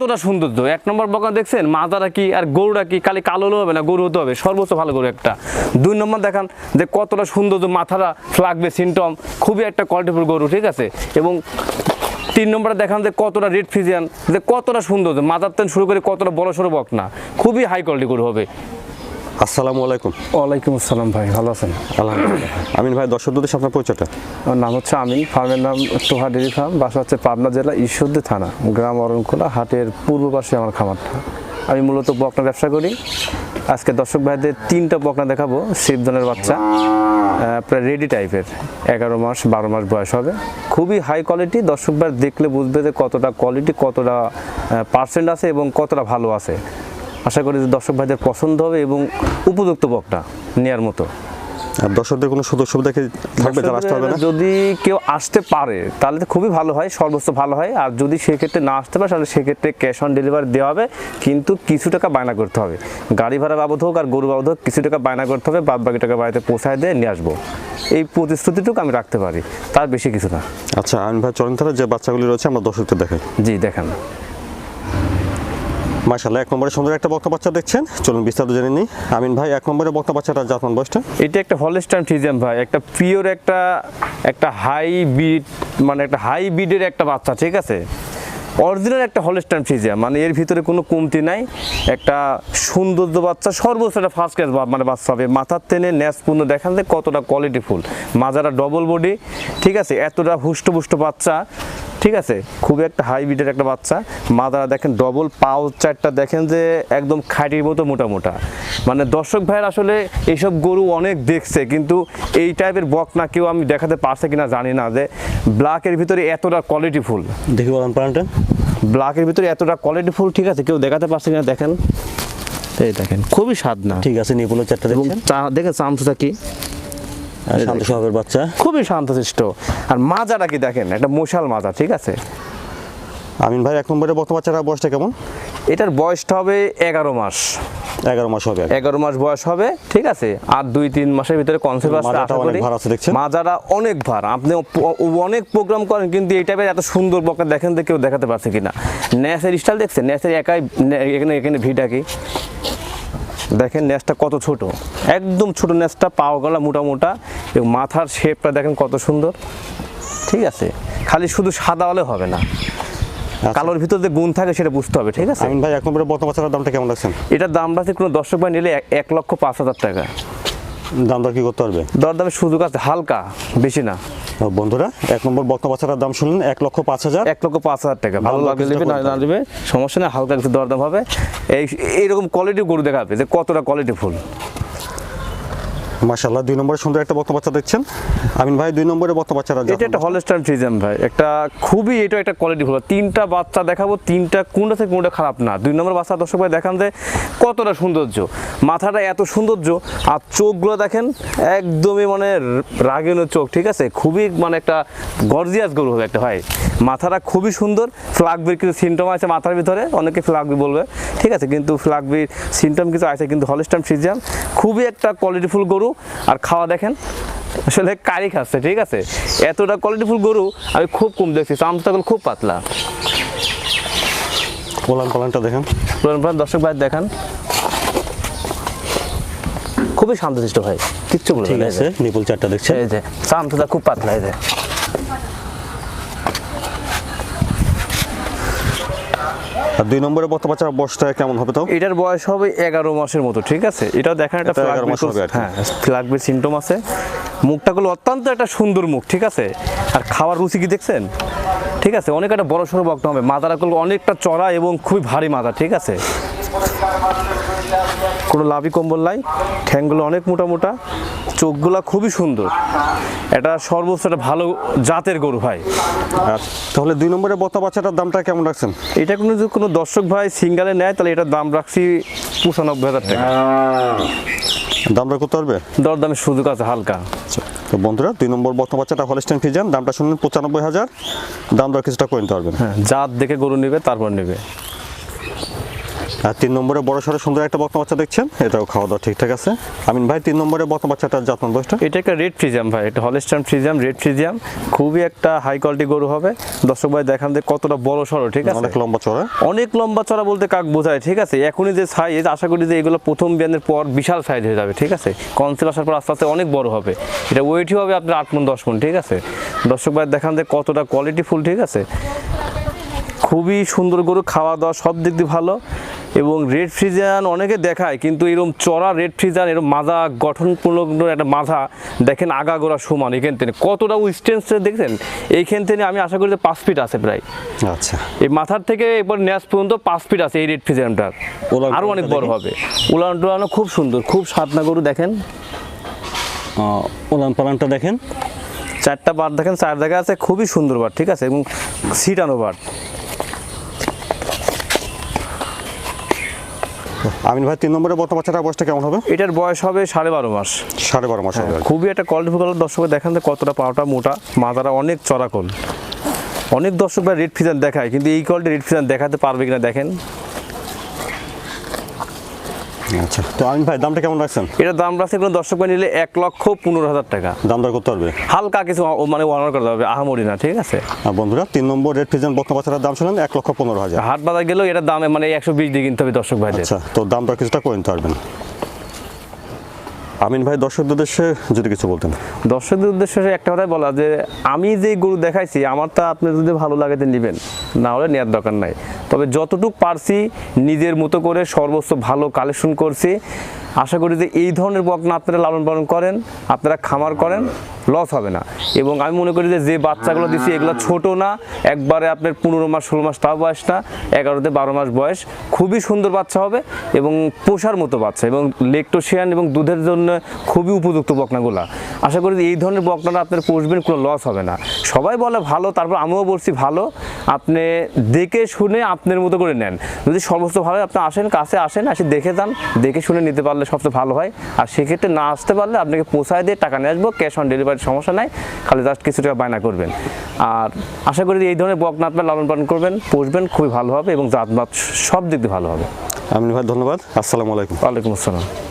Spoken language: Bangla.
কতটা সুন্দর তো? এক নম্বর বকা দেখছেন মাদারা কি আর গরুটা কি খালি কালো হবে না? গরু হতে হবে। সর্বোচ্চ ভালো গরু একটা। দুই নম্বর দেখান যে কতটা সৌন্দর্য মাথাটা লাগবে সিমটম খুবই একটা কোয়ালিটিফুল গরু, ঠিক আছে? এবং তিন নম্বরে দেখান যে কতটা রেড ফিজিয়ান যে কতটা সুন্দর মাথার তেন শুরু করে কতটা বড় সড়ো বক না। খুবই হাই কোয়ালিটি গরু হবে। আসসালামু আলাইকুম। ওয়ালাইকুম আসসালাম ভাই ভালো আছেন? আলহামদুলিল্লাহ। আমিন ভাই দর্শকদের আপনার পরিচয়টা? আমার নাম হচ্ছে আমিন ফার্মের নাম তোহা ডেরি ফার্ম বাসা হচ্ছে পাবনা জেলা ঈশ্বরদী থানা গ্রাম অরণখোলা হাটের পূর্ব পাশে আমার খামারটা। আমি মূলত বকনা ব্যবসা করি। আজকে দর্শক ভাইদের তিনটা বকনা দেখাবো শিবজনের বাচ্চা প্রায় রেডি টাইপের এগারো মাস বারো মাস বয়স হবে। খুবই হাই কোয়ালিটি দর্শক ভাই দেখলে বুঝবে যে কতটা কোয়ালিটি কতটা পার্সেন্ট আছে এবং কতটা ভালো আছে। আশা করি যে দর্শক ভাইদের পছন্দ হবে এবং উপযুক্ত বকটা নেয়ার মতো। আর দর্শকদের কোনো সুযোগ সুবিধা কি থাকবে? যারা আসতে হবে না? যদি কেউ আসতে পারে তাহলে তো খুবই ভালো হয় সর্বোচ্চ ভালো হয়। আর যদি সেক্ষেত্রে না আসতে পারে তাহলে সেক্ষেত্রে ক্যাশ অন ডেলিভারি দেওয়া হবে কিন্তু কিছু টাকা বায়না করতে হবে। গাড়ি ভাড়া বাবদ হোক আর গরু বাবদ হোক কিছু টাকা বায়না করতে হবে বাদ বাকি টাকা বাড়িতে পৌঁছায় দিয়ে নিয়ে আসব। এই প্রতিশ্রুতিটুকু আমি রাখতে পারি তার বেশি কিছু না। আচ্ছা আমি ভাই চলেন তাহলে যে বাচ্চাগুলি রয়েছে আমরা দর্শকদের দেখাই। জি দেখেন। মাশাল্লাহ এক নম্বরে সুন্দর একটা বক্তা বাচ্চা দেখছেন। চলুন বিস্তারিত জেনে নিই। আমিন ভাই, এক নম্বরে বক্তা বাচ্চাটা জাতমান বয়সটা? এটা একটা হলস্টাইন ফিজিয়াম ভাই, একটা পিওর একটা একটা হাই বিট মানে একটা হাই বিডের একটা বাচ্চা, ঠিক আছে? অরিজিনাল একটা হলস্টাইন ফিজিয়াম মানে এর ভিতরে কোনো কমতি নাই। একটা সৌন্দর্য বাচ্চা, সর্বোচ্চ একটা ফার্স্ট ক্লাস মানে বাচ্চা হবে। মাথার টেনে ন্যাসপূর্ণ দেখান যে কতটা কোয়ালিটিফুল মাজারা ডবল বডি ঠিক আছে? এতটা হুষ্টপুষ্ট বাচ্চা ঠিক আছে খুবই একটা হাই বিটের একটা বাচ্চা। মাদারা দেখেন ডবল পাও চারটা দেখেন যে একদম খাঁটির মতো মোটা মোটা। মানে দর্শক ভাইয়ের আসলে এইসব গরু অনেক দেখছে কিন্তু এই টাইপের বক না কেউ আমি দেখাতে পারছে কিনা জানি না যে ব্ল্যাকের ভিতরে এতটা কোয়ালিটি ফুল। দেখি বলেন পারেনটা ব্ল্যাকের ভিতরে এতটা কোয়ালিটি ফুল ঠিক আছে কেউ দেখাতে পারছে কিনা দেখেন। এই দেখেন খুবই স্বাদ না। ঠিক আছে নিপুলের চারটা চা- দেখেন চামচটা কি? শান্ত স্বভাবের বাচ্চা। খুবই শান্তশিষ্ট। আর মাজাটা কি দেখেন? একটা মশাল মাজা ঠিক আছে? আমিন ভাই এক নম্বরে বক্তা বাচ্চাটা বয়সটা কেমন? এটার বয়সটা হবে এগারো মাস। এগারো মাস হবে। এগারো মাস বয়স হবে ঠিক আছে? আর দুই তিন মাসের ভিতরে কনসেপ্ট আশা করি? মাজারা অনেক ভার। আপনি অনেক প্রোগ্রাম করেন কিন্তু এই টাইপের এত সুন্দর বকা দেখেন যে কেউ দেখাতে পারছে কিনা। ন্যাসের স্টাইল দেখছেন? ন্যাসের একাই এখানে এখানে ভিটা কি দেখেন ন্যাসটা কত ছোট। একদম ছোট ন্যাসটা পাওয়া গলা মোটা মোটা। এবং মাথার শেপটা দেখেন কত সুন্দর। ঠিক আছে? খালি শুধু সাদা হলে হবে না। কালোর ভিতর যে গুণ থাকে সেটা বুঝতে হবে ঠিক আছে? আমিন ভাই এক নম্বরে বাচ্চাটার দামটা কেমন রাখছেন? এটার দাম রাখছে কোনো দর্শক ভাই নিলে এক- লক্ষ পাঁচ হাজার টাকা। দাম দর কি করতে পারবে? দরদামের সুযোগ আছে হালকা বেশি না। ও, বন্ধুরা এক নম্বর বক্তা বাচ্চাটার দাম শুনলেন এক লক্ষ পাঁচ হাজার। এক লক্ষ পাঁচ হাজার টাকা। ভালো লাগলে নেবে না না নেবে সমস্যা নেই হালকা কিছু দরদাম হবে। এই এইরকম কোয়ালিটি গরু দেখাবে যে কতটা কোয়ালিটি ফুল। মাশাল্লাহ দুই নম্বরে সুন্দর একটা বক্তা বাচ্চা দেখছেন। আমিন ভাই, দুই নম্বরে বক্তা বাচ্চাটা এটা একটা হলস্টাইন ফ্রিজাম ভাই। একটা খুবই, এটা একটা কোয়ালিটি ফুল। তিনটা বাচ্চা দেখাবো, তিনটা কোনটা থেকে কোনটা খারাপ না। দুই নম্বর বাচ্চা দর্শক ভাই দেখান যে কতটা সৌন্দর্য। মাথাটা এত সৌন্দর্য আর চোখগুলো দেখেন, একদমই মানে রাগেনো চোখ, ঠিক আছে? খুবই মানে একটা গর্জিয়াস গরু হবে একটা ভাই। মাথাটা খুবই সুন্দর ফ্লাগবির কিছু সিমটম আছে মাথার ভিতরে অনেকে ফ্লাগবি বলবে ঠিক আছে কিন্তু ফ্লাগবির সিমটম কিছু আছে কিন্তু হলস্টাইন ফ্রিজিয়াম খুবই একটা কোয়ালিটিফুল গরু আর খাওয়া দেখেন আসলে কারি খাচ্ছে ঠিক আছে এতটা কোয়ালিটিফুল গরু আমি খুব কম দেখছি চামচাগুলো খুব পাতলা। পোলান পালানটা দেখেন। পুরান পুরান দর্শক ভাই দেখান। খুবই শান্তশিষ্ট ভাই কিচ্ছু বলবে ঠিক আছে নিপুল চারটা দেখছেন। এই যে চামচটা খুব পাতলা এই যে। আর দুই নম্বরে বর্তমান বয়সটা কেমন হবে তো এটার বয়স হবে এগারো মাসের মতো ঠিক আছে? এটা দেখেন একটা এটা 11 মাস ফ্লাগবির হবে হ্যাঁ ফ্লাগবির সিমটম আছে। মুখটা গুলো অত্যন্ত একটা সুন্দর মুখ ঠিক আছে? আর খাওয়ার রুচি কি দেখছেন? ঠিক আছে অনেক একটা বড় সড়ো বক্ত হবে মাদারাগুলো অনেকটা চড়া এবং খুবই ভারী মাদা ঠিক আছে? কোনো লাভি কম্বল নাই ঠ্যাংগুলো অনেক মোটা মোটা চোখগুলা খুবই সুন্দর। এটা সর্বোচ্চ একটা ভালো জাতের গরু ভাই। তাহলে দুই নম্বরে বক্তা বাচ্চাটার দামটা কেমন রাখছেন? এটা কোনো যদি কোনো দর্শক ভাই সিঙ্গালে নেয় তাহলে এটার দাম রাখছি পঁচানব্বই হাজার টাকা। দামটা করতে পারবে দরদামের সুযোগ আছে হালকা। তো বন্ধুরা দুই নম্বর বক্তা বাচ্চাটা হলস্টেন ফিজান দামটা শুনলেন পঁচানব্বই হাজার। দাম দর কিছুটা করে নিতে পারবেন। হ্যাঁ জাত দেখে গরু নেবে তারপর নেবে। আর তিন নম্বরে বড় সড়ো সুন্দর একটা বকনা বাচ্চা দেখছেন? এটাও খাওয়া দাওয়া ঠিকঠাক আছে। আমিন ভাই তিন নম্বরে বকনা বাচ্চাটার যত্ন বয়সটা? এটা একটা রেড ফ্রিজিয়াম ভাই এটা হলস্টান ফ্রিজিয়াম রেড ফ্রিজিয়াম। খুবই একটা হাই কোয়ালিটি গরু হবে। দর্শক ভাই দেখান যে কতটা বড় সড়ো ঠিক আছে? অনেক লম্বা চড়া। অনেক লম্বা চড়া বলতে কাক বোঝায় ঠিক আছে? এখনই যে সাইজ আশা করি যে এগুলো প্রথম বিয়ানের পর বিশাল সাইজ হয়ে যাবে ঠিক আছে? কনসেল আসার পর আস্তে আস্তে অনেক বড় হবে। এটা ওয়েটই হবে আপনার আট মন দশ মন ঠিক আছে? দর্শক ভাই দেখান যে কতটা কোয়ালিটি ফুল ঠিক আছে? খুবই সুন্দর গরু খাওয়া দাওয়া সব দিক দিয়ে ভালো। এবং রেড ফ্রিজান অনেকে দেখায় কিন্তু এরকম চড়া রেড ফ্রিজান এরকম মাথা গঠনপূর্ণ একটা মাথা দেখেন আগাগোড়া সমান এখান থেকে। কতটা স্টেন্স দেখছেন? এইখান থেকে আমি আশা করি যে পাঁচ ফিট আছে প্রায়। আচ্ছা। এই মাথার থেকে এবার ন্যাস পর্যন্ত পাঁচ ফিট আছে এই রেড ফিজামটার উলান আরও অনেক বড় হবে। উলান টুলানো খুব সুন্দর খুব সাতনা গরু দেখেন। ওলান পালানটা দেখেন। চারটা বার দেখেন চার জায়গা আছে খুবই সুন্দর বার ঠিক আছে? এবং সিটানো বার আমিন ভাই তিন নম্বরে বর্তমান বাচ্চাটার বয়সটা কেমন হবে? এটার বয়স হবে সাড়ে বারো মাস। সাড়ে বারো মাস হবে। খুবই একটা কোয়ালিটি কালার দর্শকের দেখেন যে কতটা পাওয়াটা মোটা। মাথাটা অনেক চড়াকল। অনেক দর্শক ভাই রেড ফিজান দেখায় কিন্তু এই কলটা রেড ফিজান দেখাতে পারবে কিনা দেখেন। আচ্ছা। তো আমিন ভাই দামটা কেমন রাখছেন? এটার দাম রাখছে কোনো দর্শক ভাই নিলে এক লক্ষ পনেরো হাজার টাকা। দাম দর করতে পারবে? হালকা কিছু মানে অনার করতে হবে আহামরি না ঠিক আছে? বন্ধুরা তিন নম্বর রেড ফিজন বকনা বাচ্চাটার দাম শুনলেন এক লক্ষ পনেরো হাজার। হাট বাজার গেলেও এটার দামে মানে একশো বিশ দিয়ে কিনতে হবে দর্শক ভাইদের। আচ্ছা তো দাম কিছুটা করে নিতে পারবেন। আমিন ভাই দর্শকদের উদ্দেশ্যে যদি কিছু বলতেন। দর্শকদের উদ্দেশ্যে একটা কথাই বলা যে আমি যে গরু দেখাইছি আমার তা আপনি যদি ভালো লাগে নেবেন না হলে নেওয়ার দরকার নাই। তবে যতটুকু পারছি নিজের মতো করে সর্বোচ্চ ভালো কালেকশন করছি। আশা করি যে এই ধরনের বকনা আপনারা লালন পালন করেন, আপনারা খামার করেন লস হবে না। এবং আমি মনে করি যে যে বাচ্চাগুলো দিচ্ছি এগুলো ছোট না, একবারে আপনার পনেরো মাস, ষোলো মাস তাও বয়স না, এগারোতে বারো মাস বয়স। খুবই সুন্দর বাচ্চা হবে এবং পোষার মতো বাচ্চা এবং লেকটোশিয়ান এবং দুধের জন্য খুবই উপযুক্ত বকনাগুলা। আশা করি যে এই ধরনের বকনাটা আপনার পোষবেন, কোনো লস হবে না। সবাই বলে ভালো তারপর আমিও বলছি ভালো। আপনি দেখে শুনে আপনার মতো করে নেন। যদি সমস্ত ভালো আপনি আসেন কাছে আসেন আসে দেখে যান। দেখে শুনে নিতে পারলে সবচেয়ে ভালো হয়। আর সেক্ষেত্রে না আসতে পারলে আপনাকে পৌঁছায় দিয়ে টাকা নিয়ে আসব ক্যাশ অন ডেলিভারির সমস্যা নাই খালি জাস্ট কিছু টাকা বায়না করবেন। আর আশা করি এই ধরনের বকনা আপনার লালন পালন করবেন পুষবেন খুবই ভালো হবে এবং জাতমাত সব দিক দিয়ে ভালো হবে। আমিন ভাই ধন্যবাদ। আসসালামু আলাইকুম। ওয়ালাইকুম আসসালাম।